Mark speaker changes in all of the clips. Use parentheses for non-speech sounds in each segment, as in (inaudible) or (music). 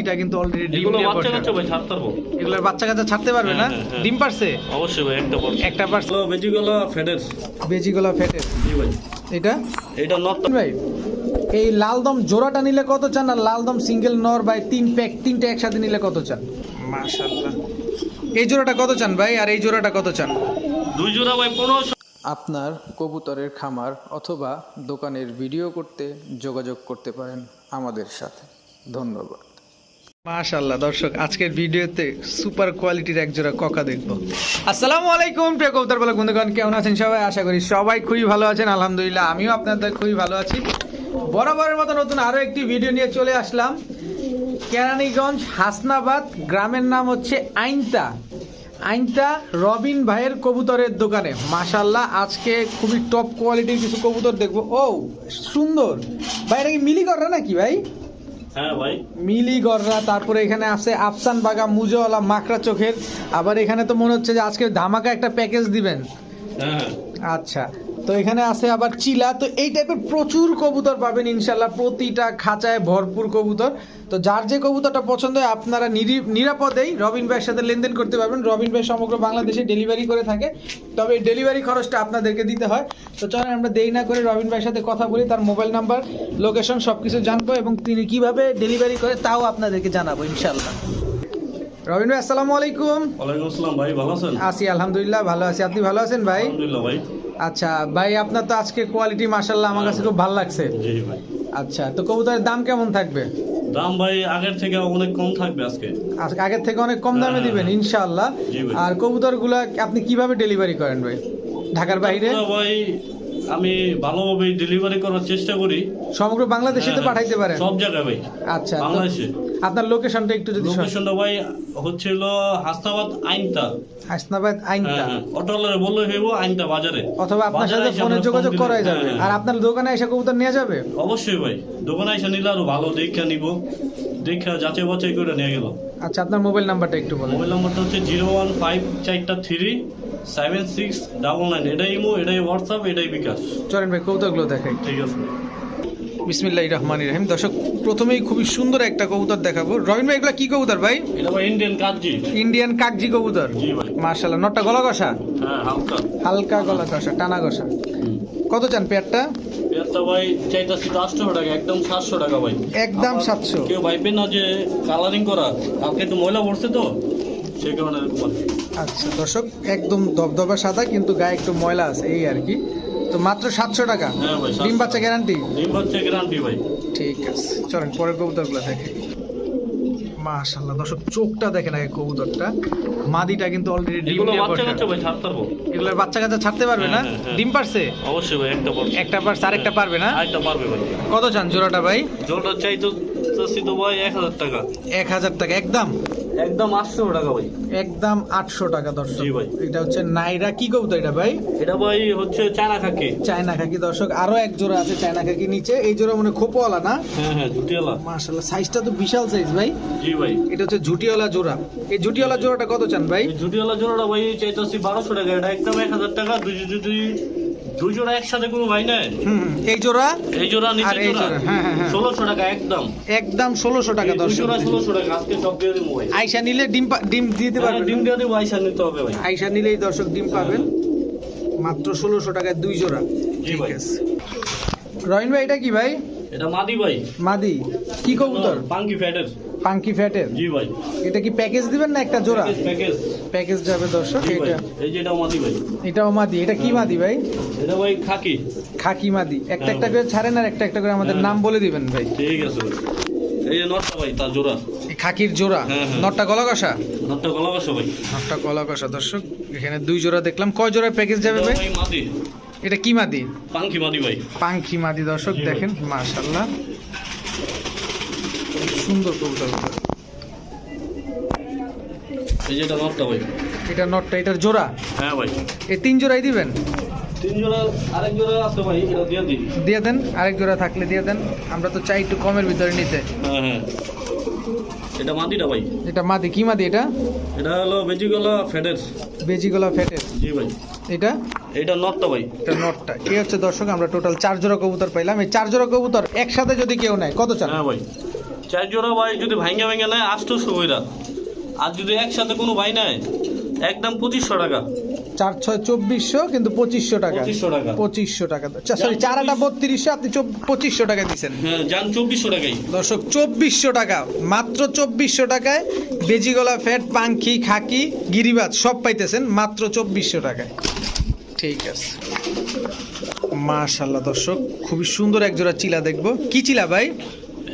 Speaker 1: এটা কিন্তু অলরেডি ডিম
Speaker 2: এগুলো বাচ্চা কাচ্চা ভাই ছাড়তে পারব।
Speaker 1: এগুলোর বাচ্চা কাচ্চা ছাড়তে পারবে না?
Speaker 2: হ্যাঁ, হ্যাঁ, হ্যাঁ।
Speaker 1: ডিম পারছে?
Speaker 2: অবশ্যই ভাই একটা পারছে।
Speaker 1: একটা পারছে?
Speaker 2: বেজিগুলো
Speaker 1: বেজিগুলো
Speaker 2: জি ভাই।
Speaker 1: এটা?
Speaker 2: এটা নটটা
Speaker 1: ভাই এই লালদম জোড়াটা নিলে কত চান? আর লালদম সিঙ্গেল নর বাই তিন প্যাক তিনটা একসাথে নিলে কত চান? মাশাআল্লাহ। এই জোড়াটা কত চান ভাই? আর এই জোড়াটা কত চান?
Speaker 2: দুই জোড়া ভাই পনেরোশো।
Speaker 1: আপনার কবুতরের খামার অথবা দোকানের ভিডিও করতে যোগাযোগ করতে পারেন আমাদের সাথে। ধন্যবাদ। মাশাল্লাহ দর্শক, আজকের ভিডিওতে সুপার কোয়ালিটির এক জোড়া ককা দেখব। আসসালামু আলাইকুম, প্রিয় কবুতর বলে বন্ধুগণ, কেমন আছেন সবাই? আশা করি সবাই খুবই ভালো আছেন। আলহামদুলিল্লাহ, আমিও আপনাদের খুবই ভালো আছি। বরাবরের মতো নতুন আরও একটি ভিডিও নিয়ে চলে আসলাম। কেরানীগঞ্জ, হাসনাবাদ গ্রামের নাম হচ্ছে আইনতা। আইনতা রবিন ভাইয়ের কবুতরের দোকানে। মাশাল্লাহ আজকে খুবই টপ কোয়ালিটির কিছু কবুতর দেখব। ও, সুন্দর। ভাই, এটা কি মিলি কররা নাকি ভাই? মিলি গররা তারপরে এখানে আছে আফসান বাগা মুজোওয়ালা মাকড়া চোখের। আবার এখানে তো মনে হচ্ছে যে আজকে ধামাকা একটা প্যাকেজ দিবেন।
Speaker 2: হ্যাঁ।
Speaker 1: আচ্ছা তো এখানে আছে আবার চিলা, তো এই টাইপের প্রচুর কবুতর পাবেন ইনশাল্লাহ প্রতিটা খাঁচায় ভরপুর কবুতর। তো যার যে কবুতরটা পছন্দ হয়, আপনারা নিরি- নিরাপদেই রবিন ভাইয়ের সাথে লেনদেন করতে পারবেন। রবিন ভাই সমগ্র বাংলাদেশে ডেলিভারি করে থাকে, তবে ডেলিভারি খরচটা আপনাদেরকে দিতে হয়। তো চলেন, আমরা দেরি না করে রবিন ভাইয়ের সাথে কথা বলি, তার মোবাইল নাম্বার লোকেশন সব কিছু জানব এবং তিনি কীভাবে ডেলিভারি করে, তাও আপনাদেরকে জানাব ইনশাল্লাহ রবিন ভাই আসসালামু আলাইকুম।
Speaker 2: ওয়ালাইকুম আসসালাম ভাই ভালো আছেন?
Speaker 1: আছি আলহামদুলিল্লাহ ভালো আছি। আপনি ভালো আছেন ভাই?
Speaker 2: আলহামদুলিল্লাহ ভাই।
Speaker 1: আচ্ছা ভাই আপনার তো আজকে কোয়ালিটি মাশাল্লাহ আমার কাছে খুব ভালো লাগছে।
Speaker 2: জি ভাই।
Speaker 1: আচ্ছা তো কবুতরের দাম কেমন থাকবে?
Speaker 2: দাম ভাই আগের থেকে অনেক কম থাকবে আজকে।
Speaker 1: আগের থেকে অনেক কম দামে
Speaker 2: হ্যাঁ,
Speaker 1: দিবেন
Speaker 2: হ্যাঁ।
Speaker 1: ইনশাআল্লাহ। আর কবুতরগুলা আপনি কীভাবে ডেলিভারি করেন ভাই? ঢাকার বাইরে?
Speaker 2: ভাই আমি ভালোভাবে ডেলিভারি করার চেষ্টা করি।
Speaker 1: সমগ্র বাংলাদেশে তো
Speaker 2: হ্যাঁ,
Speaker 1: পাঠাইতে পারেন?
Speaker 2: সব জায়গায় ভাই।
Speaker 1: আচ্ছা
Speaker 2: বাংলাদেশে।
Speaker 1: আপনার লোকেশনটা একটু যদি।
Speaker 2: লোকেশনটা ভাই হচ্ছিল হাসনাবাদ আইনতা
Speaker 1: হাসনাবাদ আইনটা?
Speaker 2: হ্যাঁ হ্যাঁ অটোলারে বললে হইব আইনতা বাজারে।
Speaker 1: অথবা আপনার সাথে ফোনে যোগাযোগ করাই যাবে।
Speaker 2: হ্যাঁ,
Speaker 1: আর
Speaker 2: হ্যাঁ।
Speaker 1: আপনার দোকানে এসে কবুতর নিয়ে যাবে?
Speaker 2: অবশ্যই ভাই। দোকানে এসে নিলে আরও ভালো দেখা নিব। দেখা যাচাই বাছাই করে নিয়ে গেল
Speaker 1: আচ্ছা আপনার মোবাইল নাম্বারটা একটু বলেন।
Speaker 2: মোবাইল নাম্বারটা হচ্ছে জিরো ওয়ান ফাইভ চারটা three seven six double nine এটাই ইমো এটাই হোয়াটসঅ্যাপ এটাই বিকাশ।
Speaker 1: চলেন ভাই কবুতরগুলো দেখাই
Speaker 2: ঠিক আছে।
Speaker 1: বিসমিল্লাহ রহমান রহিম। দর্শক প্রথমেই খুবই সুন্দর একটা কবুতর দেখাবো। রবিন ভাই এগুলো কি কবুতর ভাই?
Speaker 2: ইন্ডিয়ান কাজজি
Speaker 1: ইন্ডিয়ান কাকজি। কবুতর। মার্শাল্লাহ নটটা গলা কষা
Speaker 2: হ্যাঁ হালকা।
Speaker 1: গলা কষা টানা কষা কত চান পেয়ারটা?
Speaker 2: পেয়ারটা ভাই চাইতাছি আটশো টাকা একদম সাতশো টাকা ভাই।
Speaker 1: একদম সাতশো।
Speaker 2: কেউ ভাইবে না যে কালারিং করা কালকে একটু ময়লা পড়ছে তো। সেই কারণে এরকম
Speaker 1: আচ্ছা দর্শক একদম দবদবা সাদা কিন্তু গায়ে একটু ময়লা আছে এই আর কি। তো মাত্র সাতশো টাকা।
Speaker 2: হ্যাঁ ভাই
Speaker 1: ডিম বাচ্চা গ্যারান্টি
Speaker 2: ডিম বাচ্চা গ্যারান্টি ভাই।
Speaker 1: ঠিক আছে চলেন পরের কবুতরগুলো দেখে। মাশাল্লাহ দর্শক চোখটা দেখেন আগে কবুতরটা। মাদিটা কিন্তু অলরেডি ডিম
Speaker 2: এগুলো
Speaker 1: দিয়ে
Speaker 2: বাচ্চা কাচ্চা ভাই ছাড়তে পারব
Speaker 1: এগুলোর বাচ্চা কাচ্চা ছাড়তে পারবে না?
Speaker 2: হ্যাঁ, হ্যাঁ।
Speaker 1: ডিম পারছে?
Speaker 2: অবশ্যই ভাই একটা পারছে।
Speaker 1: একটা পারছে আরেকটা পারবে না?
Speaker 2: আরেকটা পারবে ভাই।
Speaker 1: কত চান জোড়াটা ভাই?
Speaker 2: জলটা চাই তো চাচ্ছি তো ভাই এক হাজার টাকা।
Speaker 1: এক হাজার টাকা একদম।
Speaker 2: একদম আটশো টাকা ভাই।
Speaker 1: একদম আটশো টাকা দর্শক।
Speaker 2: জি ভাই।
Speaker 1: এটা হচ্ছে নাইরা কি কবুতর এটা ভাই?
Speaker 2: এটা ভাই হচ্ছে চায়না খাকি।
Speaker 1: চায়না খাকি দর্শক। আরও এক জোড়া আছে চায়না খাকি নিচে। এই জোড়া মানে খোপওয়ালা না?
Speaker 2: হ্যাঁ হ্যাঁ জুটিয়ালা
Speaker 1: মাশাল্লাহ সাইজটা তো বিশাল সাইজ ভাই।
Speaker 2: জি ভাই।
Speaker 1: এটা হচ্ছে ঝুটিওয়ালা জোড়া। এই ঝুটিওয়ালা জোড়াটা কত চান ভাই?
Speaker 2: এই জুটিয়ালা জোড়াটা ভাই চাইতেছি বারোশো টাকা। এটা একদম এক হাজার টাকা। দুই যদি দুই জোড়া একসাথে কোনো ভাই
Speaker 1: হুম। এই জোড়া
Speaker 2: এই জোড়া নিচে জোড়া?
Speaker 1: হ্যাঁ, হ্যাঁ, হ্যাঁ।
Speaker 2: ষোলোশো টাকা একদম।
Speaker 1: একদম ষোলোশো টাকা দর্শক।
Speaker 2: জোড়া ষোলোশো টাকা আজকে সব দিয়ে দেবো ভাই।
Speaker 1: আইসা নিলে ডিম ডিম দিতে
Speaker 2: হ্যাঁ,
Speaker 1: পারবেন
Speaker 2: ডিম দিয়ে দেবো আইসা নিতে হবে ভাই।
Speaker 1: আইসা নিলেই দর্শক ডিম পাবেন। মাত্র ষোলোশো টাকায় দুই জোড়া। ঠিক আছে। রহিন ভাই এটা কি ভাই?
Speaker 2: এটা মাদি ভাই।
Speaker 1: মাদি। কি কবুতর?
Speaker 2: পাঙ্কি ফ্যাটের।
Speaker 1: পাঙ্কি ফ্যাটের?
Speaker 2: জি ভাই।
Speaker 1: এটা কি প্যাকেজ দিবেন না একটা জোড়া?
Speaker 2: Package package.
Speaker 1: যাবে দর্শক এটা
Speaker 2: এই যে এটা মাদি ভাই।
Speaker 1: এটাও মাদি। এটা কি মাদি ভাই?
Speaker 2: এটা ভাই খাকি।
Speaker 1: খাকি মাদি। একটা
Speaker 2: হ্যাঁ
Speaker 1: একটা করে ছাড়েন আর একটা একটা করে আমাদের
Speaker 2: হ্যাঁ।
Speaker 1: নাম বলে দিবেন ভাই।
Speaker 2: ঠিক আছে ভাই। এই যে নটটা ভাই তার জোড়া।
Speaker 1: এই খাকির জোড়া।
Speaker 2: হ্যাঁ।
Speaker 1: নটটা গলা কষা
Speaker 2: নটটা গলা বসা ভাই।
Speaker 1: নটটা গলা কষা দর্শক এখানে দুই জোড়া দেখলাম। কয় জোড়ার প্যাকেজ যাবে ভাই?
Speaker 2: মাদি।
Speaker 1: এটা কি মাদি?
Speaker 2: পাঙ্কি মাদি ভাই।
Speaker 1: পাঙ্খি মাদি দর্শক দেখেন মাশাল্লাহ সুন্দর কবুতর
Speaker 2: এই যে এটা নটটা ভাই।
Speaker 1: এটা নটটা এটার জোড়া?
Speaker 2: হ্যাঁ ভাই।
Speaker 1: এই তিন জোড়াই দিবেন?
Speaker 2: তিন জোড়া আরেক জোড়া আছে ভাই এটা দিয়ে দিই।
Speaker 1: দিয়ে দেন আরেক জোড়া থাকলে দিয়ে দেন। আমরা তো চাই একটু কমের ভিতরে নিতে।
Speaker 2: হ্যাঁ হ্যাঁ। এটা মাদিটা ভাই।
Speaker 1: এটা মাদি কি মাদি এটা?
Speaker 2: এটা হলো বেজিগলা ফেডের
Speaker 1: বেজিগলা ফ্যাটের।
Speaker 2: জি ভাই।
Speaker 1: এটা?
Speaker 2: এটা নটটা ভাই।
Speaker 1: এটা নটটা। এই হচ্ছে দর্শক? আমরা টোটাল চার জোড়া কবুতর পাইলাম। এই চার জোড়া কবুতর একসাথে যদি কেউ নেয় কত চান?
Speaker 2: হ্যাঁ ভাই। চার জোড়া ভাই যদি ভাঙ্গা ভাঙ্গা নেয় আটশোশো কইরা আর যদি একসাথে কোনো ভাই নেয় একদম পঁচিশশো টাকা।
Speaker 1: চার ছয় চব্বিশশো কিন্তু পঁচিশশো টাকা।
Speaker 2: পঁচিশশো টাকা।
Speaker 1: পঁচিশশো টাকা। সরি চার আটা বত্রিশশো আপনি পঁচিশশো টাকা দিচ্ছেন
Speaker 2: হ্যাঁ যান চব্বিশশো টাকাই।
Speaker 1: দর্শক চব্বিশশো টাকা। মাত্র চব্বিশশো টাকায় বেজিগলা ফ্যাট পাঙ্খি খাকি গিরিবাজ সব পাইতেছেন মাত্র চব্বিশশো টাকায়। ঠিক আছে। মাশাল্লাহ দর্শক খুবই সুন্দর একজোড়া চিলা দেখব। কি চিলা ভাই?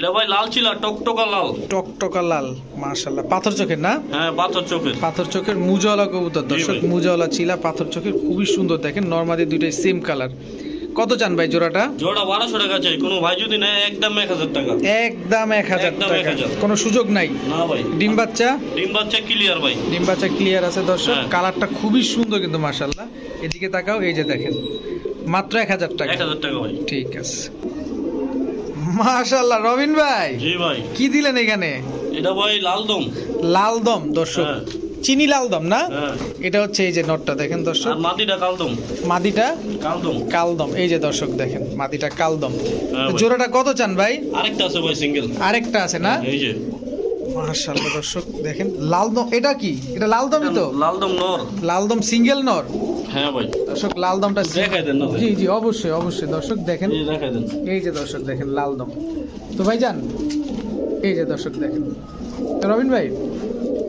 Speaker 2: এটা ভাই লাল টকটকা লাল।
Speaker 1: টকটকা লাল পাথর চোখের না?
Speaker 2: হ্যাঁ পাথর চোখের।
Speaker 1: পাথর চোখের মুজাওয়ালা কবুতর দর্শক মুজাওয়ালা চিলা পাথর চোখের খুবই সুন্দর দেখেন। নর্মালি দুইটাই সেম কালার কত চান ভাই জোড়াটা?
Speaker 2: জোড়া বারোশো টাকা চাই। কোনো ভাই যদি নেয় একদম এক হাজার টাকা।
Speaker 1: একদম এক হাজার টাকা।
Speaker 2: 1000
Speaker 1: কোনো সুযোগ নাই?
Speaker 2: না ভাই।
Speaker 1: ডিম বাচ্চা?
Speaker 2: ডিম বাচ্চা ক্লিয়ার ভাই।
Speaker 1: ডিম বাচ্চা ক্লিয়ার আছে দর্শক।
Speaker 2: হ্যাঁ।
Speaker 1: কালারটা খুবই সুন্দর কিন্তু মাশাল্লাহ এদিকে তাকাও এই যে দেখেন। মাত্র এক হাজার টাকা।
Speaker 2: এক হাজার টাকা ভাই।
Speaker 1: ঠিক আছে। মাশাল্লাহ রবিন ভাই।
Speaker 2: জি ভাই।
Speaker 1: কি দিলেন এখানে?
Speaker 2: এটা ভাই
Speaker 1: লালদম। লালদম দর্শক।
Speaker 2: হ্যাঁ।
Speaker 1: চিনি লালদম না?
Speaker 2: হ্যাঁ।
Speaker 1: এটা হচ্ছে এই যে নটটা দেখেন দর্শক।
Speaker 2: মাটিটা কালদম।
Speaker 1: মাদিটা
Speaker 2: কালদম।
Speaker 1: কালদম। এই যে দর্শক দেখেন মাদিটা কালদম।
Speaker 2: হ্যাঁ
Speaker 1: জোড়াটা কত চান ভাই?
Speaker 2: আরেকটা আছে ভাই সিঙ্গেল।
Speaker 1: আরেকটা আছে না?
Speaker 2: এই যে।
Speaker 1: মাশাআল্লাহ দর্শক দেখেন লালদম এটা কি? এটা লালদমই তো?
Speaker 2: লালদম নর।
Speaker 1: লালদম সিঙ্গেল নর?
Speaker 2: হ্যাঁ ভাই।
Speaker 1: দর্শক লালদমটা
Speaker 2: দেখাই দেন না
Speaker 1: জি জি অবশ্যই অবশ্যই। দর্শক দেখেন
Speaker 2: এই দেখাই দেন।
Speaker 1: এই যে দর্শক দেখেন লালদম। তো ভাই যান এই যে দর্শক দেখেন। তো রবিন ভাই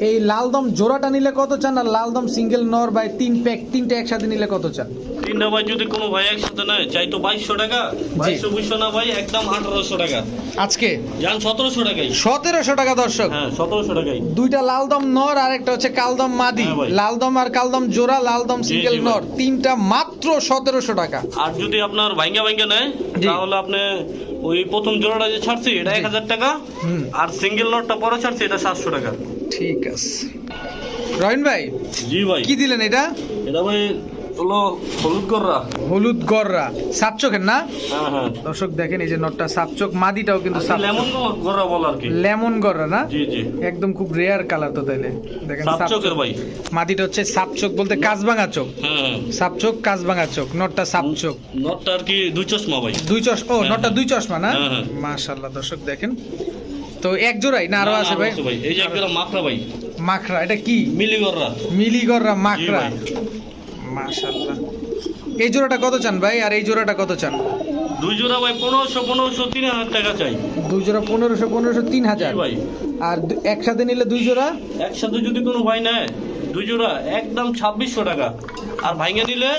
Speaker 1: এই লাল দম জোড়াটা নিলে কত চান আর লাল দম সিঙ্গেল নর বাই তিন প্যাক তিনটা একসাথে নিলে কত চান?
Speaker 2: তিনটা ভাই যদি কোনো ভাই একসাথে নেয় চাই তো বাইশশো টাকা বাইশশো বুঝছ না ভাই একদম আঠারোশো টাকা।
Speaker 1: আজকে?
Speaker 2: যান সতেরোশো টাকাই
Speaker 1: সতেরোশো টাকা দর্শক।
Speaker 2: হ্যাঁ সতেরোশো টাকাই
Speaker 1: দুইটা লাল দম নর আর একটা হচ্ছে কালদম মাদি।
Speaker 2: হ্যাঁ ভাই।
Speaker 1: লাল দম আর কালদম জোড়া লাল দম সিঙ্গেল নর তিনটা মাত্র সতেরোশো টাকা।
Speaker 2: আর যদি আপনার ভাঙ্গা ভাঙ্গা নেয় তাহলে আপনি ওই প্রথম জোড়াটা যে ছাড়ছি এটা এক হাজার টাকা আর সিঙ্গেল নটটা পরে ছাড়ছি এটা সাতশো টাকা।
Speaker 1: ঠিক আছে। রহিন ভাই
Speaker 2: জি ভাই।
Speaker 1: কি দিলেন এটা?
Speaker 2: এটা ভাই হলো হলুদ কররা
Speaker 1: হলুদ গররা। সাত চোখের না?
Speaker 2: হ্যাঁ হ্যাঁ।
Speaker 1: দর্শক দেখেন এই যে নটটা সাত চোখ মাদিটাও কিন্তু
Speaker 2: লেমন কররা বল আর কি।
Speaker 1: লেমন গররা না?
Speaker 2: জি জি।
Speaker 1: একদম খুব রেয়ার কালার তো তাইলে। দেখেন
Speaker 2: সাত
Speaker 1: সাপ
Speaker 2: চোখের ভাই।
Speaker 1: মাদিটা হচ্ছে সাপ চোখ বলতে কাজভাঙা চোখ।
Speaker 2: হ্যাঁ
Speaker 1: সাপ চোখ কাজভাঙা চোখ নটটা সাপ চোখ।
Speaker 2: নটটা আর কি দুই চশমা ভাই।
Speaker 1: দুই চশ ও নটটা। দুই চশমা না। মাশাআল্লাহ দর্শক দেখেন। তো এক জোড়াই না
Speaker 2: আরও
Speaker 1: আছে ভাই?
Speaker 2: এই যে একটা মাকড়া ভাই।
Speaker 1: মাখরা এটা কি?
Speaker 2: মিলি কররা
Speaker 1: মিলি গররা মাখরা। মাশাআল্লাহ। এই জোড়াটা কত চান ভাই? আর এই জোড়াটা কত চান?
Speaker 2: দুই জোড়া ভাই পনেরোশো পনেরোশো তিন হাজার টাকা চাই।
Speaker 1: দুই জোড়া পনেরোশো পনেরোশো তিন হাজার।
Speaker 2: ভাই।
Speaker 1: আর একসাথে নিলে দুই জোড়া?
Speaker 2: একসাথে যদি কোনো ভাই নেয় দুই জোড়া একদম ছাব্বিশশো টাকা। আর ভাইঙ্গা নিলে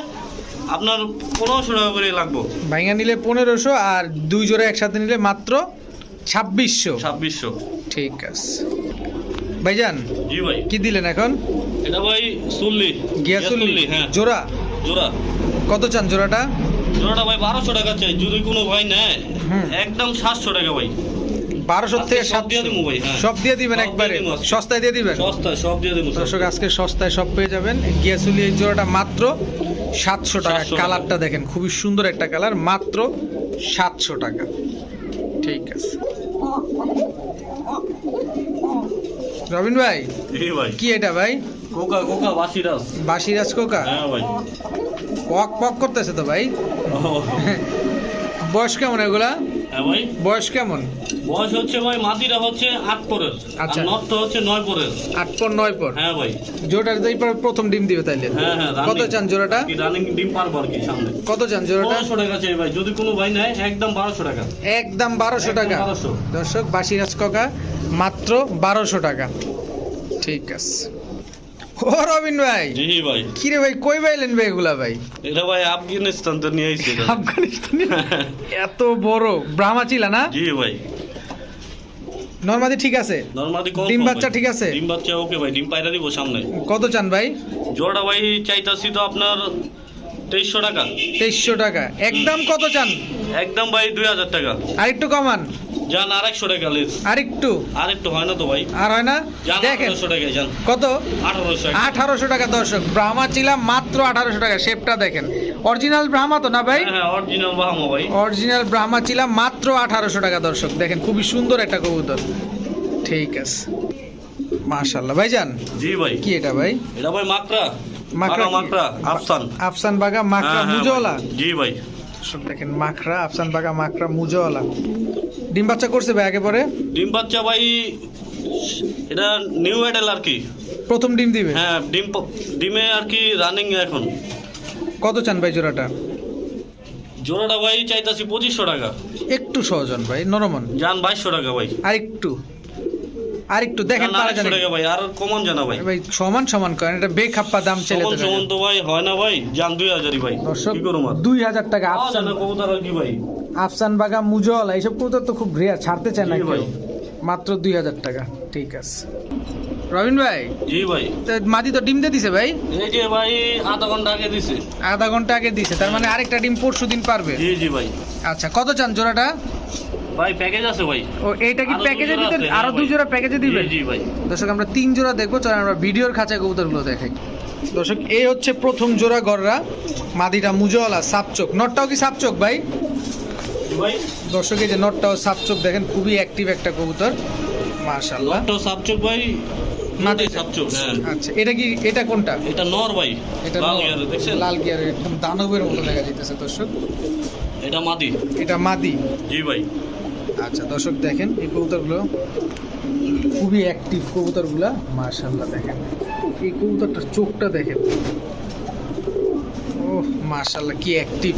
Speaker 2: আপনার পনেরোশো টাকা করে লাগবো।
Speaker 1: ভাইঙ্গা নিলে পনেরোশো আর দুই জোড়া একসাথে নিলে মাত্র ছাব্বিশশো?
Speaker 2: ছাব্বিশশো।
Speaker 1: ঠিক আছে। ভাইজান
Speaker 2: জি ভাই।
Speaker 1: কি দিলেন এখন?
Speaker 2: এটা ভাই সুল্লি
Speaker 1: গিয়াসুল্লি
Speaker 2: হ্যাঁ।
Speaker 1: জোড়া?
Speaker 2: জোড়া।
Speaker 1: কত চান জোড়াটা?
Speaker 2: জোড়াটা ভাই বারোশো টাকা চাই যদি কোনো ভাই নেয় একদম সাতশো টাকা ভাই।
Speaker 1: বারোশো থেকে
Speaker 2: সব দিয়ে দিবো ভাই, হ্যাঁ।
Speaker 1: সব দিয়ে দিবেন একবারে? সস্তায় দিয়ে দিবেন?
Speaker 2: সস্তা সব দিয়ে দেবো
Speaker 1: দর্শক আজকে সস্তায় সব পেয়ে যাবেন। গিয়াসুলি এই জোড়াটা মাত্র সাতশো টাকা। কালারটা দেখেন খুবই সুন্দর একটা কালার মাত্র সাতশো টাকা। ঠিক আছে। রবিন ভাই
Speaker 2: ভাই।
Speaker 1: কি এটা ভাই?
Speaker 2: কোকা কোকা বাসিরাস
Speaker 1: বাসিরাজ কোকা?
Speaker 2: হ্যাঁ ভাই।
Speaker 1: পক পক করতেছে তো ভাই। বয়স কেমন এগুলা?
Speaker 2: হ্যাঁ ভাই।
Speaker 1: বয়স কেমন?
Speaker 2: বয়স হচ্ছে ভাই মাটিরা হচ্ছে আট পরের।
Speaker 1: আচ্ছা।
Speaker 2: নটটা হচ্ছে নয় পরের।
Speaker 1: আট পর নয় পর?
Speaker 2: হ্যাঁ ভাই।
Speaker 1: জোড়াটা প্রথম ডিম দিবে তাইলে?
Speaker 2: হ্যাঁ হ্যাঁ
Speaker 1: কত চান জোড়াটা?
Speaker 2: রানিং ডিম পারব আর কি সামনে।
Speaker 1: কত চান জোড়াটা?
Speaker 2: টাকা চাই ভাই যদি কোনো ভাই নেয় একদম বারোশো টাকা।
Speaker 1: একদম বারোশো টাকা।
Speaker 2: 1200
Speaker 1: দর্শক বাসিরাজ কাকা মাত্র বারোশো টাকা। ঠিক আছে। ও রবিন ভাই।
Speaker 2: জি ভাই।
Speaker 1: কিরে ভাই কই পাইলেন ভাই এগুলা ভাই?
Speaker 2: এটা ভাই আফগানিস্তান তো নিয়ে আইছি। (laughs)
Speaker 1: আফগানিস্তানি এত বড়। ব্রাহ্মা চিলা না?
Speaker 2: জি ভাই।
Speaker 1: নর্মাদি ঠিক আছে?
Speaker 2: নরমাদি
Speaker 1: ডিম বাচ্চা ঠিক আছে?
Speaker 2: ডিম বাচ্চা ওকে ভাই ডিম পায়রা দিব সামনে।
Speaker 1: কত চান ভাই?
Speaker 2: জোড়া ভাই চাইতাছি তো আপনার তেইশশো টাকা।
Speaker 1: তেইশশো টাকা। একদম কত চান?
Speaker 2: একদম ভাই দুই হাজার টাকা।
Speaker 1: আরেকটু কমান।
Speaker 2: যান টাকা লিস
Speaker 1: আর একটু
Speaker 2: আর একটু হয় না তো ভাই?
Speaker 1: আর হয় না? দেখেন।
Speaker 2: যান
Speaker 1: কত?
Speaker 2: আঠারোশো
Speaker 1: আঠারোশো টাকা দর্শক ব্রাহ্মা মাত্র আঠারোশো টাকা শেপটা দেখেন। অরিজিনাল ব্রাহ্মা তো না ভাই?
Speaker 2: হ্যাঁ হ্যাঁ অরিজিনাল বাহামা ভাই।
Speaker 1: অরিজিনাল ব্রাহ্মা মাত্র আঠারোশো টাকা দর্শক দেখেন খুবই সুন্দর একটা কবুতর। ঠিক আছে। মাশাল্লাহ ভাইজান
Speaker 2: জি ভাই।
Speaker 1: কি এটা ভাই?
Speaker 2: এটা ভাই মাকড়া।
Speaker 1: মাকড়া
Speaker 2: মাকড়া আফসান।
Speaker 1: আফসান বাগা মাকড়া
Speaker 2: হ্যাঁ,
Speaker 1: মুজওয়ালা।
Speaker 2: জি ভাই।
Speaker 1: সব দেখেন মাখরা আফসান বাগা মাখরা মুজওয়ালা। ডিম বাচ্চা করছে ভাই আগে পরে?
Speaker 2: ডিম বাচ্চা ভাই এটা নিউ অ্যাডেল আর কি।
Speaker 1: প্রথম ডিম দিবে?
Speaker 2: হ্যাঁ ডিম ডিমে আর কি রানিং এখন।
Speaker 1: কত চান ভাই জোড়াটা?
Speaker 2: জোড়াটা ভাই চাইতাছি পঁচিশশো টাকা।
Speaker 1: একটু সহজন ভাই নরমন
Speaker 2: যান বাইশশো টাকা ভাই।
Speaker 1: আর একটু আর একটু দেখেন পারা জানে।
Speaker 2: টাকা ভাই আর কমন জানা ভাই।
Speaker 1: ভাই সমান সমান করেন। এটা বেখাপ্পা দাম চলে
Speaker 2: সমান সমান তো ভাই হয় না ভাই যান দুই ভাই। কি করুম আর?
Speaker 1: দুই হাজার টাকা
Speaker 2: পাওয়া
Speaker 1: আফসান
Speaker 2: কবুতর আর কি ভাই?
Speaker 1: আফসান বাগা মুজওয়ালা এইসব কবুতর তো খুব রেয়ার ছাড়তে চায় না
Speaker 2: ভাই।
Speaker 1: মাত্র দুই হাজার টাকা ঠিক আছে। রবিন ভাই
Speaker 2: জি ভাই।
Speaker 1: তো মাদি তো ডিম দিয়ে দিছে ভাই?
Speaker 2: এই যে ভাই আধা ঘণ্টা আগে দিছে।
Speaker 1: আধা ঘণ্টা আগে দিছে তার মানে আরেকটা ডিম পরশু দিন পারবে।
Speaker 2: জি জি ভাই।
Speaker 1: আচ্ছা কত চান জোড়াটা?
Speaker 2: ভাই প্যাকেজ আছে ভাই।
Speaker 1: ও এইটা কি প্যাকেজে দিতে
Speaker 2: আরও
Speaker 1: দুই জোড়া প্যাকেজে দিবেন?
Speaker 2: জি ভাই।
Speaker 1: দর্শক আমরা তিন জোড়া দেখব। চলেন আমরা ভিডিওর খাঁচায় কবুতরগুলো দেখাই। দর্শক এই হচ্ছে প্রথম জোড়া গররা। মাদিটা মুজওয়ালা সাপচোক নটটাও কি সাপচোক
Speaker 2: ভাই?
Speaker 1: দর্শক এই যে নটটাও সাপচোক দেখেন খুবই অ্যাক্টিভ একটা কবুতর। মাশাআল্লাহ।
Speaker 2: লটটো সাপচুক ভাই। হ্যাঁ।
Speaker 1: আচ্ছা এটা কি এটা কোনটা?
Speaker 2: এটা নর ভাই।
Speaker 1: এটা
Speaker 2: লাল। দেখছেন?
Speaker 1: একদম দানবের মতো দেখা যাইতেছে দর্শক।
Speaker 2: এটা মাদি।
Speaker 1: এটা মাদি।
Speaker 2: জি ভাই।
Speaker 1: আচ্ছা দর্শক দেখেন এই কবুতরগুলো খুবই অ্যাক্টিভ কবুতরগুলা মাশাআল্লাহ দেখেন। এই কবুতরটার চোখটা দেখেন। ও মাশাআল্লাহ কি অ্যাক্টিভ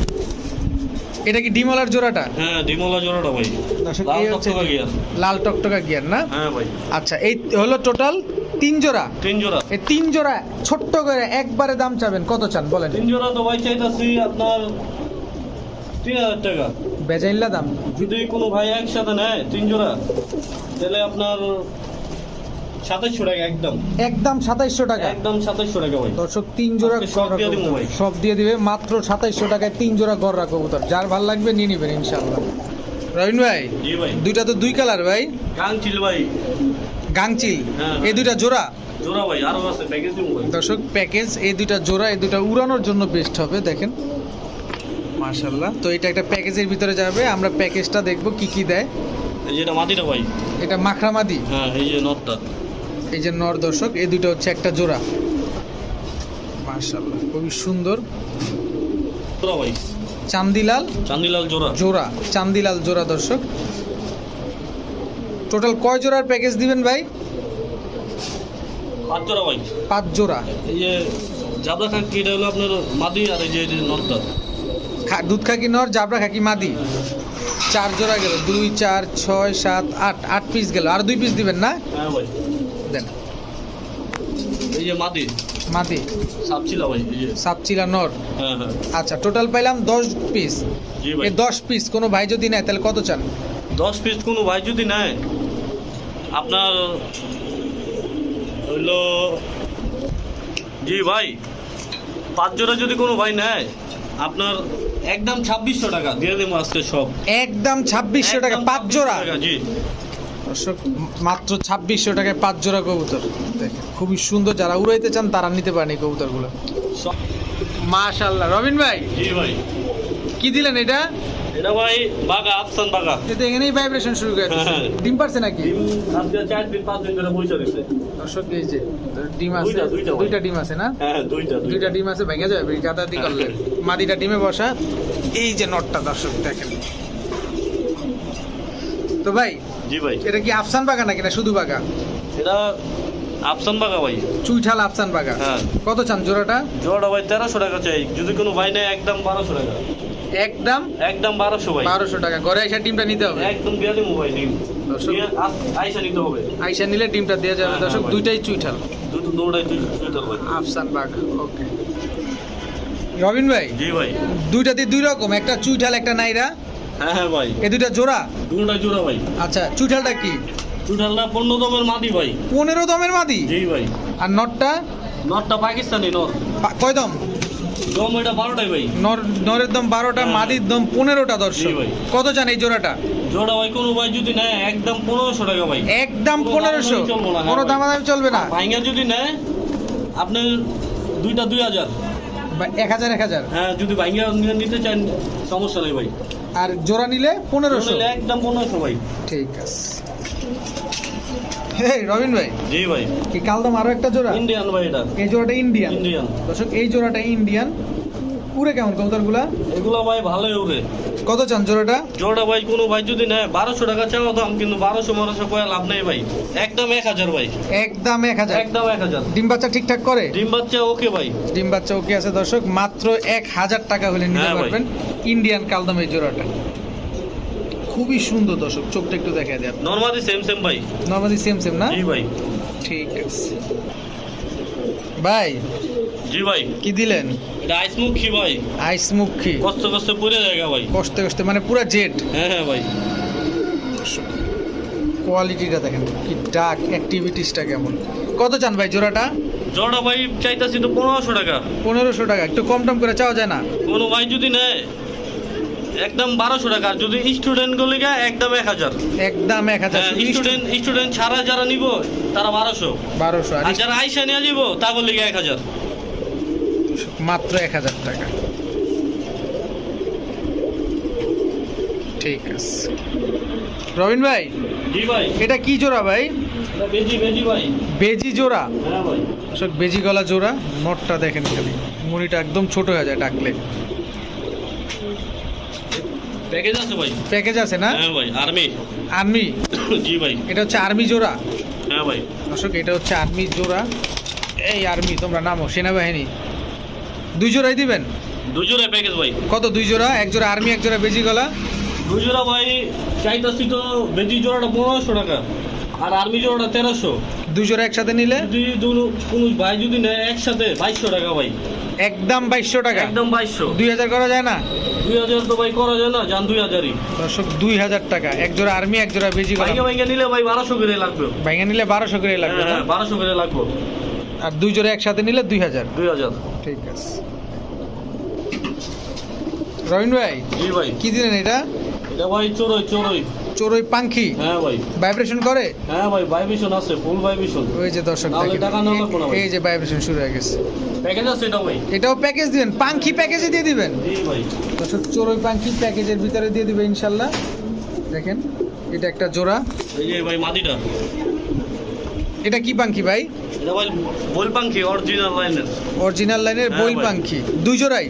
Speaker 1: এটা কি ডিমলার জোড়াটা?
Speaker 2: হ্যাঁ ডিমলা জোড়াটা ভাই।
Speaker 1: দর্শক
Speaker 2: লাল টকটকা গিয়ার।
Speaker 1: লাল টকটকা গিয়ার না?
Speaker 2: হ্যাঁ ভাই।
Speaker 1: আচ্ছা এই হলো টোটাল তিন জোড়া?
Speaker 2: তিন জোড়া।
Speaker 1: এই তিন জোড়া ছোট্ট করে একবারে দাম চাবেন কত চান বলেন?
Speaker 2: তিন জোড়া তো ভাই চাইতাছি আপনার তিন হাজার টাকা।
Speaker 1: বেজাইল্লা দাম।
Speaker 2: যদি কোনো ভাই একসাথে নেয় তিন জোড়া তাহলে আপনার সাতাইশশো টাকা একদম।
Speaker 1: একদম সাতাইশশো টাকা।
Speaker 2: একদম সাতাইশশো টাকা ভাই।
Speaker 1: দর্শক তিন জোড়া
Speaker 2: সব দিয়ে দিবো। ভাই।
Speaker 1: সব দিয়ে দিবে মাত্র সাতাইশশো টাকায় তিন জোড়া গররা কবুতর। যার ভালো লাগবে নিয়ে নিবেন ইনশাল্লাহ রবিন ভাই
Speaker 2: জি ভাই।
Speaker 1: দুইটা তো দুই কালার ভাই।
Speaker 2: গাং ছিল ভাই।
Speaker 1: গাংচিল
Speaker 2: হ্যাঁ।
Speaker 1: এই দুইটা জোড়া?
Speaker 2: জোড়া ভাই আরও আছে প্যাকেজ
Speaker 1: দর্শক প্যাকেজ এই দুইটা জোড়া এই দুইটা উড়ানোর জন্য বেস্ট হবে দেখেন। মাশাল্লাহ তো এটা একটা প্যাকেজের ভিতরে যাবে। আমরা প্যাকেজটা দেখব কি কি দেয়।
Speaker 2: এই যেটা মাটিটা ভাই।
Speaker 1: এটা মাখরামাদি।
Speaker 2: হ্যাঁ এই যে নটটা।
Speaker 1: এই যে নর দর্শক এই দুটো হচ্ছে একটা জোড়া। মাশাল্লাহ খুবই সুন্দর।
Speaker 2: জোড়া ভাই।
Speaker 1: চান্দিলাল
Speaker 2: চান্দিলাল জোড়া।
Speaker 1: জোড়া চান্দিলাল জোড়া দর্শক। টোটাল কয় জোড়ার প্যাকেজ দিবেন ভাই?
Speaker 2: পাঁচ জোড়া ভাই।
Speaker 1: পাঁচ জোড়া।
Speaker 2: এই যে জাবলা খান কি এটা হলো আপনার মাদি আর এই যে নটটা।
Speaker 1: দুধ খাকি নর জাবরা খাকি মাদি? চার জোড়া গেল দুই চার ছয় সাত আট আট পিস গেল। আর দুই পিস দিবেন না?
Speaker 2: হ্যাঁ
Speaker 1: দেন।
Speaker 2: এই যে মাদি।
Speaker 1: মাদি।
Speaker 2: সাপছিলা ভাই
Speaker 1: সাপচিলা নর।
Speaker 2: হ্যাঁ হ্যাঁ।
Speaker 1: আচ্ছা টোটাল পাইলাম দশ পিস এই দশ পিস কোনো ভাই যদি নেয় তাহলে কত চান?
Speaker 2: দশ পিস কোনো ভাই যদি নেয় আপনার হইল জি ভাই পাঁচ জোড়া যদি কোনো ভাই নেয় আপনার একদম ছাব্বিশশো টাকা। দিয়ে দেবো আজকে সব।
Speaker 1: একদম ছাব্বিশশো টাকা পাঁচ জোড়া?
Speaker 2: জি।
Speaker 1: দর্শক মাত্র ছাব্বিশশো টাকায় পাঁচ জোড়া কবুতর। দেখেন খুবই সুন্দর যারা উড়াইতে চান তারা নিতে পারেন এই কবুতরগুলো। মাশাল্লাহ রবিন ভাই
Speaker 2: জি ভাই।
Speaker 1: কি দিলেন এটা?
Speaker 2: এটা ভাই বাগা আফসান বাগা
Speaker 1: এটা এখানেই ভাইব্রেশন শুরু করে
Speaker 2: হ্যাঁ।
Speaker 1: ডিম পারছে নাকি?
Speaker 2: ডিম আজকে চার দিন পাঁচ দিন ধরে রয়েছে
Speaker 1: দর্শক এই যে ডিম আছে
Speaker 2: দুইটা, দুইটা
Speaker 1: ডিম আছে না?
Speaker 2: হ্যাঁ দুইটা
Speaker 1: দুইটা। ডিম আছে ভেঙে যাবে গাদাদি করলে। মাদিটা ডিমে বসা। এই যে নটটা দর্শক দেখেন। তো ভাই
Speaker 2: জি ভাই।
Speaker 1: এটা কি আফসান বাগা নাকি না শুধু বাগা
Speaker 2: এটা আফসান বাগা ভাই।
Speaker 1: চুইঠাল আফসান বাগা
Speaker 2: হ্যাঁ।
Speaker 1: কত চান জোড়াটা?
Speaker 2: জোড়া ভাই তেরোশো টাকা চাই। যদি কোনো ভাই নেয় একদম বারোশো টাকা।
Speaker 1: একদম
Speaker 2: একদম বারোশো ভাই।
Speaker 1: বারোশো টাকা। ঘরে আইসা ডিমটা নিতে হবে?
Speaker 2: একদম দেবো ভাই ডিম।
Speaker 1: দর্শক-
Speaker 2: আইসা নিতে হবে।
Speaker 1: আইসা নিলে ডিমটা দেওয়া যাবে।
Speaker 2: হ্যাঁ,
Speaker 1: দর্শক
Speaker 2: হ্যাঁ, ভাই।
Speaker 1: দুইটাই চুইঠাল।
Speaker 2: দুটো দৌড়াই দুই ভাই।
Speaker 1: আফসান বাগা ওকে। রবিন ভাই
Speaker 2: জি ভাই।
Speaker 1: দুইটা দিয়ে দুই রকম একটা চুইঠাল একটা নাইরা।
Speaker 2: হ্যাঁ হ্যাঁ ভাই।
Speaker 1: এই দুইটা জোড়া?
Speaker 2: দুটাই জোড়া ভাই।
Speaker 1: আচ্ছা চুইঠালটা কি?
Speaker 2: দুটালটা পনেরো দমের মাদি ভাই।
Speaker 1: পনেরো দমের মাদি?
Speaker 2: জি ভাই।
Speaker 1: আর নটটা?
Speaker 2: নটটা পাকিস্তানি
Speaker 1: পা- কয় দম?
Speaker 2: দম এটা বারোটাই ভাই।
Speaker 1: নর নরের দম বারোটা
Speaker 2: হ্যাঁ।
Speaker 1: মাদির দম পনেরোটা দর্শক।
Speaker 2: ভাই।
Speaker 1: কত চান এই জোড়াটা?
Speaker 2: জোড়া ভাই কোনো ভাই যদি নেয় একদম পনেরোশো টাকা ভাই।
Speaker 1: একদম পনেরোশো।
Speaker 2: চলবো হ্যাঁ
Speaker 1: কোনো দামাদামি চলবে না।
Speaker 2: ভাইঙ্গা যদি নেয় আপনার দুইটা দুই হাজার।
Speaker 1: এক হাজার এক হাজার।
Speaker 2: হ্যাঁ যদি ভাইঙ্গা নিতে চান সমস্যা নেই ভাই।
Speaker 1: আর জোড়া নিলে পনেরোশো।
Speaker 2: একদম পনেরোশো ভাই।
Speaker 1: ঠিক আছে। হে রবিন ভাই।
Speaker 2: জি ভাই।
Speaker 1: কি কালদম আরও একটা জোড়া?
Speaker 2: ইন্ডিয়ান ভাই এটা।
Speaker 1: এই জোড়াটা ইন্ডিয়ান?
Speaker 2: ইন্ডিয়ান।
Speaker 1: দর্শক এই জোড়াটা ইন্ডিয়ান। উড়ে কেমন কবুতরগুলা?
Speaker 2: এগুলো ভাই ভালোই উড়ে।
Speaker 1: কত চান জোড়াটা?
Speaker 2: জোড়া ভাই কোনো ভাই যদি নেয় বারোশো টাকা চাওয়া দাম কিন্তু বারোশো বারোশো কয়ে লাভ নেই ভাই। একদম এক হাজার ভাই।
Speaker 1: একদম এক হাজার।
Speaker 2: একদম এক হাজার।
Speaker 1: ডিম বাচ্চা ঠিকঠাক করে?
Speaker 2: ডিম বাচ্চা ওকে ভাই।
Speaker 1: ডিম বাচ্চা ওকে আছে দর্শক মাত্র এক হাজার টাকা হলে নিতে
Speaker 2: হ্যাঁ
Speaker 1: পারবেন ইন্ডিয়ান কালদম এই জোড়াটা। খুবই সুন্দর দর্শক চোখটা একটু দেখা দেয়
Speaker 2: নর্মালি সেম সেম ভাই।
Speaker 1: নর্মালি সেম সেম না?
Speaker 2: জি ভাই।
Speaker 1: ঠিক আছে। ভাই
Speaker 2: জি ভাই।
Speaker 1: কি দিলেন?
Speaker 2: এটা আইসমুখী ভাই।
Speaker 1: আইস মুখী।
Speaker 2: কষ্ট কষ্ট পড়ে জায়গা ভাই।
Speaker 1: কষ্টে কষ্টে মানে পুরো জেট।
Speaker 2: হ্যাঁ হ্যাঁ ভাই।
Speaker 1: কোয়ালিটিটা দেখেন কি ডাক অ্যাক্টিভিটিসটা কেমন। কত চান ভাই জোড়াটা?
Speaker 2: জোড়া ভাই চাইতাছি তো পনেরোশো টাকা।
Speaker 1: পনেরোশো টাকা একটু কম টম করে চাওয়া যায় না?
Speaker 2: কোনো ভাই যদি নেয় একদম বারোশো টাকা। আর যদি স্টুডেন্ট গুলিকে একদম এক হাজার।
Speaker 1: একদম এক হাজার।
Speaker 2: স্টুডেন্ট স্টুডেন্ট ছাড়া যারা নিব তারা বারোশো।
Speaker 1: বারোশো। আর
Speaker 2: আর যারা আইসা নিয়ে যাব তাদের লিগে এক হাজার।
Speaker 1: মাত্র এক হাজার টাকা। ঠিক আছে। রবিন ভাই
Speaker 2: জি ভাই।
Speaker 1: এটা কি জোড়া ভাই?
Speaker 2: বেজি বেজি ভাই।
Speaker 1: বেজি জোড়া?
Speaker 2: হ্যাঁ ভাই।
Speaker 1: বেজি গলা জোড়া নটটা দেখেন খালি। মুড়িটা একদম ছোট হয়ে যায় ডাকলে।
Speaker 2: প্যাকেজ আছে ভাই।
Speaker 1: প্যাকেজ আছে না?
Speaker 2: হ্যাঁ ভাই আর্মি
Speaker 1: আর্মি (coughs)
Speaker 2: জি ভাই।
Speaker 1: এটা হচ্ছে আর্মি জোড়া?
Speaker 2: হ্যাঁ ভাই।
Speaker 1: অশোক এটা হচ্ছে আর্মি জোড়া। এই আর্মি তোমরা নামো সেনাবাহিনী। দুই জোড়াই দিবেন?
Speaker 2: দুজোড়া প্যাকেজ ভাই।
Speaker 1: কত দুই জোড়া? এক জোড়া আর্মি এক জোড়া বেজি গলা?
Speaker 2: দুজোড়া ভাই চাইতাছি তো বেজি জোড়াটা পনেরোশো টাকা। আর আর্মি জোড়াটা তেরোশো।
Speaker 1: দুই জোড়া একসাথে নিলে?
Speaker 2: দুনো- কোনো ভাই যদি নেয় একসাথে বাইশশো টাকা ভাই।
Speaker 1: একদম বাইশশো টাকা?
Speaker 2: একদম বাইশশো।
Speaker 1: দুই হাজার করা যায় না?
Speaker 2: দুই হাজার তো ভাই করা যায় না যান দুই হাজারই।
Speaker 1: দর্শক দুই হাজার টাকা। এক জোড়া আর্মি এক জোড়া বেজি গলা
Speaker 2: ভাইকে ভাইকে নিলে ভাই বারোশো করে লাগবে।
Speaker 1: ভাইঙা নিলে বারোশো করে লাগবে
Speaker 2: হ্যাঁ হ্যাঁ বারোশো করে লাগবে।
Speaker 1: আর দুই জোড়া একসাথে নিলে দুই হাজার।
Speaker 2: দুই হাজার।
Speaker 1: ঠিক আছে। রবিন ভাই
Speaker 2: জি ভাই।
Speaker 1: কি দিলেন এটা?
Speaker 2: এটা ভাই চোরই চোরই
Speaker 1: চোরই পাঙ্খি
Speaker 2: হ্যাঁ ভাই।
Speaker 1: ভাইব্রেশন করে?
Speaker 2: হ্যাঁ ভাই ভাইবিশন আছে ফুল ভাইবিশন
Speaker 1: ওই যে দর্শক। এই যে ভাইব্রেশন শুরু হয়ে গেছে।
Speaker 2: প্যাকেজ আছে এটা ভাই।
Speaker 1: এটাও প্যাকেজ দিবেন? পাঙ্খি প্যাকেজে দিয়ে দিবেন?
Speaker 2: জি ভাই।
Speaker 1: দর্শক চোরই পাঙ্খি প্যাকেজের ভিতরে দিয়ে দিবে ইনশাল্লাহ। দেখেন এটা একটা জোড়া।
Speaker 2: এই যে ভাই মাদিটা
Speaker 1: এটা কি পাঙ্খি ভাই?
Speaker 2: এটা ভাই বল পাঙ্খি অরিজিনাল লাইনের
Speaker 1: অরিজিনাল লাইনের
Speaker 2: হ্যাঁ ভাই।
Speaker 1: দুই জোড়াই?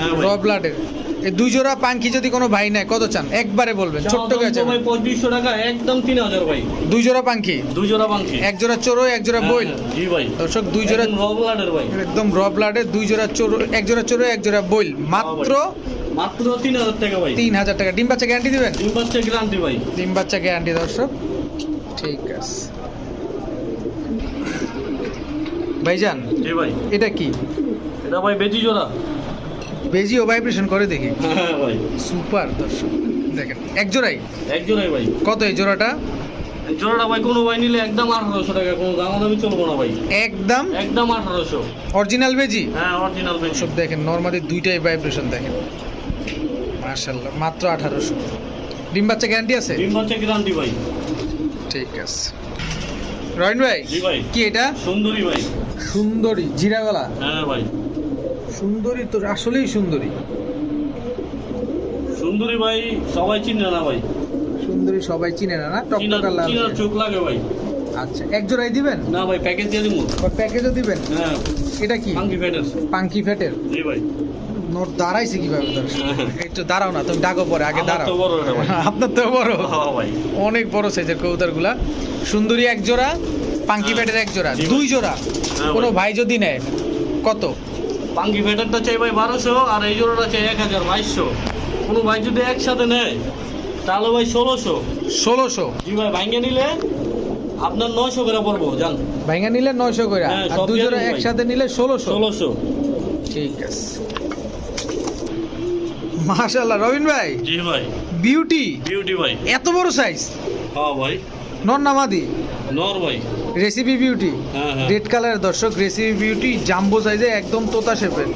Speaker 2: হ্যাঁ
Speaker 1: র ব্লাডের এই দুই জোড়া পাঙ্খি যদি কোনো ভাই নেয় কত চান? একবারে বলবেন ছোট্ট
Speaker 2: ভাই পঁয়ত্রিশশো টাকা একদম তিন হাজার ভাই।
Speaker 1: দুই জোড়া পাঙ্খি
Speaker 2: দুই জোড়া পাঙ্খি
Speaker 1: এক জোড়া চোরই এক জোড়া বইল?
Speaker 2: হ্যাঁ, জি ভাই।
Speaker 1: দর্শক দুই জোড়া
Speaker 2: রবলাটের ভাই।
Speaker 1: একদম র ব্লাডের দুই জোড়া চোর এক জোড়া চোরই এক জোড়া বইল। মাত্র
Speaker 2: মাত্র তিন হাজার টাকা ভাই।
Speaker 1: তিন হাজার টাকা। ডিম বাচ্চা গ্যারান্টি দিবেন?
Speaker 2: তিন পাঁচটা গ্যারান্টি ভাই।
Speaker 1: ডিম বাচ্চা গ্যারান্টি দর্শক। ঠিক আছে। ভাইজান
Speaker 2: জি ভাই।
Speaker 1: এটা কি?
Speaker 2: এটা ভাই বেজি জোড়া।
Speaker 1: বেজিও ভাইব্রেশন করে দেখি। (laughs)
Speaker 2: হ্যাঁ ভাই।
Speaker 1: সুপার দর্শক। দেখেন এক জোড়াই?
Speaker 2: এক জোড়াই ভাই।
Speaker 1: কত এই জোড়াটা?
Speaker 2: জোড়াটা ভাই কোনো ভাই নিলে একদম আঠারোশো টাকা কোনো দামাদামি চলবো না ভাই।
Speaker 1: একদম?
Speaker 2: একদম আঠারোশো।
Speaker 1: অরিজিনাল বেজি
Speaker 2: হ্যাঁ অরিজিনাল বেজি
Speaker 1: সব দেখেন নর্মালি দুইটাই ভাইব্রেশন দেখেন। মার্শাল্লাহ মাত্র আঠারোশো। ডিম বাচ্চা গ্যারান্টি আছে?
Speaker 2: ডিম বাচ্চা গ্যারান্টি ভাই।
Speaker 1: ঠিক আছে। রয়ন ভাই
Speaker 2: ভাই।
Speaker 1: কি এটা?
Speaker 2: সুন্দরী ভাই।
Speaker 1: সুন্দরী জিরাগলা
Speaker 2: হ্যাঁ ভাই।
Speaker 1: সুন্দরী তো আসলেই সুন্দরী।
Speaker 2: সুন্দরী ভাই সবাই চিনে না ভাই।
Speaker 1: সুন্দরী সবাই চিনে না না? টকটকা লাল।
Speaker 2: চিনার চোখ লাগে ভাই।
Speaker 1: আচ্ছা এক জোড়াই দিবেন?
Speaker 2: না ভাই প্যাকেজ দিয়ে দিব।
Speaker 1: প্যাকেজও দিবেন?
Speaker 2: হ্যাঁ।
Speaker 1: এটা কি?
Speaker 2: পাঙ্কি ফেটের
Speaker 1: পাঙ্কি ফেটের
Speaker 2: জি ভাই।
Speaker 1: নোট দাঁড়াইছে কীভাবে?
Speaker 2: হ্যাঁ।
Speaker 1: একটু দাঁড়াও না তুমি ডাকো পরে আগে দাঁড়াও।
Speaker 2: বড় (laughs)
Speaker 1: আপনার তো বড়।
Speaker 2: হ্যাঁ ভাই।
Speaker 1: অনেক বড় সাইজের কবুতরগুলা। সুন্দরী এক জোড়া পাঙ্কি
Speaker 2: হ্যাঁ।
Speaker 1: পেটের এক জোড়া দুই জোড়া।
Speaker 2: হ্যাঁ
Speaker 1: কোনো।
Speaker 2: ভাই
Speaker 1: যদি নেয় কত?
Speaker 2: পাঙ্কি ফেটারটা চাই ভাই বারোশো আর এই জোড়াটা চাই এক হাজার বাইশশো। কোনো ভাই যদি একসাথে নেয় তাহলে ভাই ষোলোশো।
Speaker 1: ষোলোশো?
Speaker 2: জি ভাই ভাঙ্গে নিলে আপনার নয়শো করে পড়ব জান।
Speaker 1: ভাইঙ্গা নিলে নয়শো করে
Speaker 2: হ্যাঁ,
Speaker 1: আর দুই জোড়া একসাথে নিলে ষোলোশো?
Speaker 2: ষোলোশো।
Speaker 1: ঠিক আছে। মাশাল্লাহ রবিন ভাই।
Speaker 2: জি ভাই।
Speaker 1: বিউটি?
Speaker 2: বিউটি ভাই।
Speaker 1: এত বড় সাইজ
Speaker 2: হ্যাঁ ভাই।
Speaker 1: নর নামাদি?
Speaker 2: নর ভাই
Speaker 1: রেসিপি বিউটি রেড কালারের দর্শক রেসিপি বিউটি জাম্বো সাইজে একদম তোতা শেপের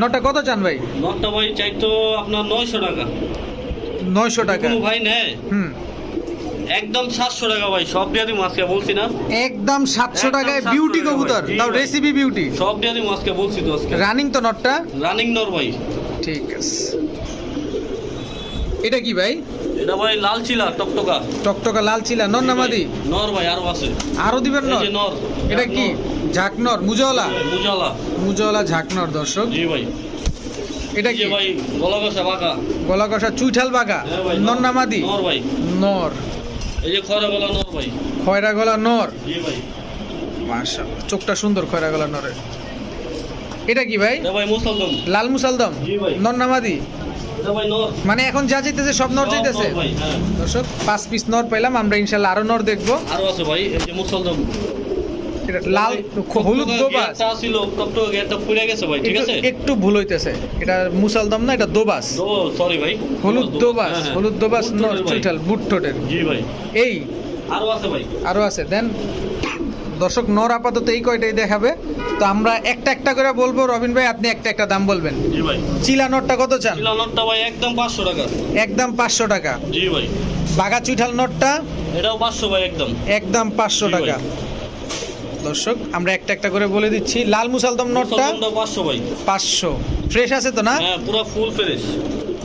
Speaker 1: নটা কত চান ভাই?
Speaker 2: নটটা ভাই চাই তো আপনার নয়শো টাকা।
Speaker 1: নয়শো টাকা।
Speaker 2: ভাই নেয়
Speaker 1: হুম।
Speaker 2: একদম সাতশো টাকা ভাই সব দিয়ে দিই মাছকে বলছি না।
Speaker 1: একদম সাতশো টাকায় বিউটি কবুতর। তাও রেসিপি বিউটি
Speaker 2: সব দিয়ে দিই মাছকে বলছি তো
Speaker 1: রানিং তো নটটা?
Speaker 2: রানিং নর ভাই
Speaker 1: ঠিক আছে। এটা কি ভাই?
Speaker 2: এটা ভাই লাল চিলা টকটকা।
Speaker 1: টকটকা লাল চিলা নর নামাদি
Speaker 2: নর ভাই আরও আছে।
Speaker 1: আরও দিবেন নর?
Speaker 2: নর
Speaker 1: এটা কি? ঝাকনর মুজওয়ালা?
Speaker 2: মুজালা
Speaker 1: মুজওয়ালা। ঝাকনর দর্শক।
Speaker 2: জি ভাই।
Speaker 1: এটা কি?
Speaker 2: ভাই গলা কষা বাঁকা।
Speaker 1: গলা চুইঠাল বাগা
Speaker 2: হ্যাঁ
Speaker 1: নর না মাদি?
Speaker 2: নর ভাই।
Speaker 1: নর।
Speaker 2: এই যে খয়রা গলা নর ভাই।
Speaker 1: খয়রা গলা নর?
Speaker 2: জি ভাই।
Speaker 1: মাশাআল্লাহ চোখটা সুন্দর খয়রা গলা নরের। এটা কি ভাই?
Speaker 2: ভাই মুসলদম।
Speaker 1: লাল মুসালদম?
Speaker 2: জি ভাই।
Speaker 1: নর না মাদি?
Speaker 2: এটা ভাই নর
Speaker 1: মানে এখন যা চাইতেছে সব নর চাইতেছে
Speaker 2: হ্যাঁ।
Speaker 1: দর্শক পাঁচ পিস নর পেলাম আমরা ইনশাল্লাহ আরও নর দেখব।
Speaker 2: আরও আছে ভাই এই যে মুসলদম
Speaker 1: এটা লাল হলুদ দোবাস।
Speaker 2: ছিল পুড়ে গেছে ভাই ঠিক আছে?
Speaker 1: একটু- ভুল হইতেছে। এটা মুসালদম না এটা দোবাস।
Speaker 2: সরি ভাই।
Speaker 1: হলুদ দোবাস
Speaker 2: হ্যাঁ, হ্যাঁ।
Speaker 1: হলুদ দোবাস
Speaker 2: বুট
Speaker 1: নর
Speaker 2: টোটের
Speaker 1: বুট টোটের
Speaker 2: জি ভাই।
Speaker 1: এই।
Speaker 2: আরও আছে ভাই।
Speaker 1: আরও আছে। দেন দর্শক নর আপাতত এই কয়টাই দেখাবে। তো আমরা একটা একটা করে বলব। রবিন ভাই আপনি একটা একটা দাম বলবেন।
Speaker 2: জি ভাই।
Speaker 1: চিলা নটটা কত চান?
Speaker 2: চিলা নটটা ভাই একদম পাঁচশো টাকা।
Speaker 1: একদম পাঁচশো টাকা।
Speaker 2: জি ভাই।
Speaker 1: বাগা চুইঠাল নটটা?
Speaker 2: এটাও পাঁচশো ভাই একদম।
Speaker 1: একদম পাঁচশো
Speaker 2: জি ভাই।
Speaker 1: টাকা। দর্শক আমরা একটা একটা করে বলে দিচ্ছি। লাল মুসালদম নটটা?
Speaker 2: মুসলদমটা পাঁচশো ভাই।
Speaker 1: পাঁচশো। ফ্রেশ আছে তো না?
Speaker 2: হ্যাঁ পুরো ফুল ফ্রেশ।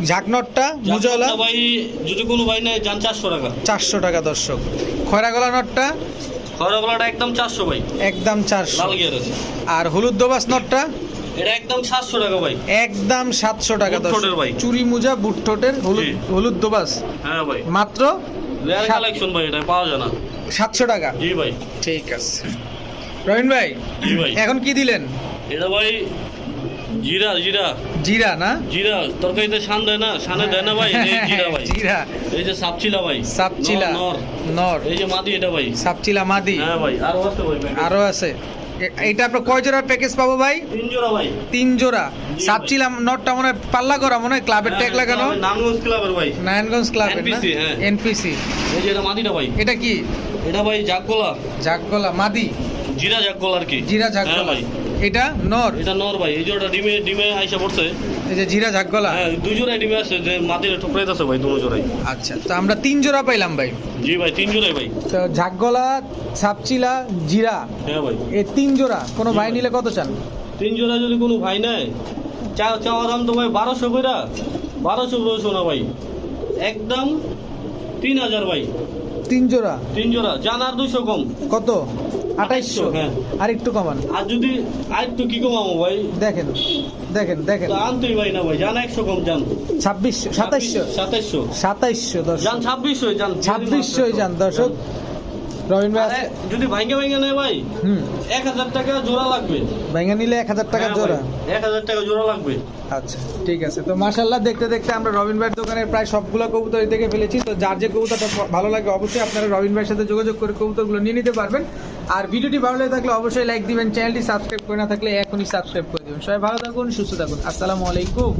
Speaker 1: ঝাঁক নটটা? মুজওয়ালা?
Speaker 2: ভাই যদি কোনো ভাই নেয় যান চারশো টাকা।
Speaker 1: চারশো টাকা দর্শক। খয়রা গলা নটটা?
Speaker 2: খয়রা গলাটা একদম চারশো ভাই।
Speaker 1: একদম চারশো।
Speaker 2: লাল গিয়ার আছে।
Speaker 1: আর হলুদ দোবাস নটটা?
Speaker 2: এটা একদম সাতশো টাকা ভাই।
Speaker 1: একদম সাতশো টাকা
Speaker 2: বুট
Speaker 1: দর্শক
Speaker 2: ভাই।
Speaker 1: চুরি মুজা বুট ঠোঁটের হলুদ হলুদ দোবাস।
Speaker 2: হ্যাঁ ভাই।
Speaker 1: মাত্র
Speaker 2: রেয়ার কালেকশন ভাই এটা পাওয়া যায় না।
Speaker 1: সাতশো টাকা।
Speaker 2: জি ভাই।
Speaker 1: ঠিক আছে। রবিন ভাই
Speaker 2: জি ভাই।
Speaker 1: এখন কি দিলেন?
Speaker 2: এটা ভাই জিরা জিরা।
Speaker 1: জিরা না?
Speaker 2: জিরা তরকারিতে শান দেয় না শানে দেয় না ভাই এই জিরা ভাই।
Speaker 1: জিরা।
Speaker 2: এই যে সাপচিলা ভাই।
Speaker 1: সাপচিলা
Speaker 2: নর, নর। এই যে মাদি এটা ভাই।
Speaker 1: সাপচিলা মাদি।
Speaker 2: হ্যাঁ ভাই আরও আছে ভাই
Speaker 1: আরও আছে। এ- এইটা আপনার কয় জোড়ার প্যাকেজ পাবো ভাই?
Speaker 2: তিন জোড়া ভাই।
Speaker 1: তিন জোড়া।
Speaker 2: ভাই।
Speaker 1: সাপচিলা নটটা মনে হয় পাল্লা করা মনে হয় ক্লাবের ট্যাগ লাগানো?
Speaker 2: হ্যাঁ, নারায়ণগঞ্জ ক্লাবের ভাই।
Speaker 1: নারায়ণগঞ্জ ক্লাবের
Speaker 2: NPC, হ্যাঁ।
Speaker 1: এনপিসি
Speaker 2: এই যে এটা মাদিটা ভাই।
Speaker 1: এটা কি?
Speaker 2: এটা ভাই জাগগোলা
Speaker 1: জাগগলা মাদি।
Speaker 2: জিরা জাগগোলা আর কি।
Speaker 1: জিরা
Speaker 2: হ্যাঁ
Speaker 1: জাগগলা
Speaker 2: ভাই।
Speaker 1: এটা নর?
Speaker 2: এটা নর ভাই এই জোড়াটা ডিমে ডিমে আইসা পড়ছে।
Speaker 1: এই যে জিরা জাগগলা
Speaker 2: হ্যাঁ দুই জোড়াই ডিমে আছে যে মাটির ঠোকরাইতেছে ভাই দুটো জোড়াই।
Speaker 1: আচ্ছা তো আমরা তিন জোড়া পাইলাম ভাই।
Speaker 2: জি ভাই তিন জোড়াই ভাই।
Speaker 1: তো ঝাকগলা সাপচিলা জিরা
Speaker 2: হ্যাঁ ভাই।
Speaker 1: এই তিন জোড়া কোনো ভাই। নিলে কত চান?
Speaker 2: তিন জোড়া যদি কোনো ভাই নেয় চা চাওয়া দাম তো ভাই বারোশো কইরা বারোশো রয়েছো না ভাই। একদম তিন হাজার ভাই।
Speaker 1: তিন জোড়া?
Speaker 2: তিন জোড়া জান আর দুইশো কম।
Speaker 1: কত? আঠাইশশো?
Speaker 2: হ্যাঁ।
Speaker 1: আর একটু কমান।
Speaker 2: আর যদি আর একটু কি কমাবো ভাই?
Speaker 1: দেখেন দেখেন দেখেন।
Speaker 2: আনতেই ভাই না ভাই। জান একশো কম জান
Speaker 1: ছাব্বিশশো সাতাইশশো।
Speaker 2: সাতাইশশো।
Speaker 1: সাতাইশশো দশ
Speaker 2: জান ছাব্বিশশো জান
Speaker 1: ছাব্বিশশোই যান দর্শক। রবীন্দ্র
Speaker 2: যদি ভাঙ্গে ভাঙ্গে নেয় ভাই
Speaker 1: হুম।
Speaker 2: এক হাজার টাকা জোড়া লাগবে।
Speaker 1: ভেঙে নিলে এক হাজার টাকা
Speaker 2: হ্যাঁ
Speaker 1: জোড়া?
Speaker 2: এক হাজার টাকা জোড়া লাগবে।
Speaker 1: আচ্ছা ঠিক আছে। তো মার্শাল্লাহ দেখতে দেখতে আমরা রবিন ভাইয়ের দোকানের প্রায় সবগুলো কবুতর দেখে ফেলেছি। তো যার যে কবুতরটা ভালো লাগে অবশ্যই আপনারা রবিন ভাইয়ের সাথে যোগাযোগ করে কবুতরগুলো নিয়ে নিতে পারবেন। আর ভিডিওটি ভালো লাগে থাকলে অবশ্যই লাইক দিবেন চ্যানেলটি সাবস্ক্রাইব করে না থাকলে এখনই সাবস্ক্রাইব করে দেবেন। সবাই ভালো থাকুন সুস্থ থাকুন। আসসালামু আলাইকুম।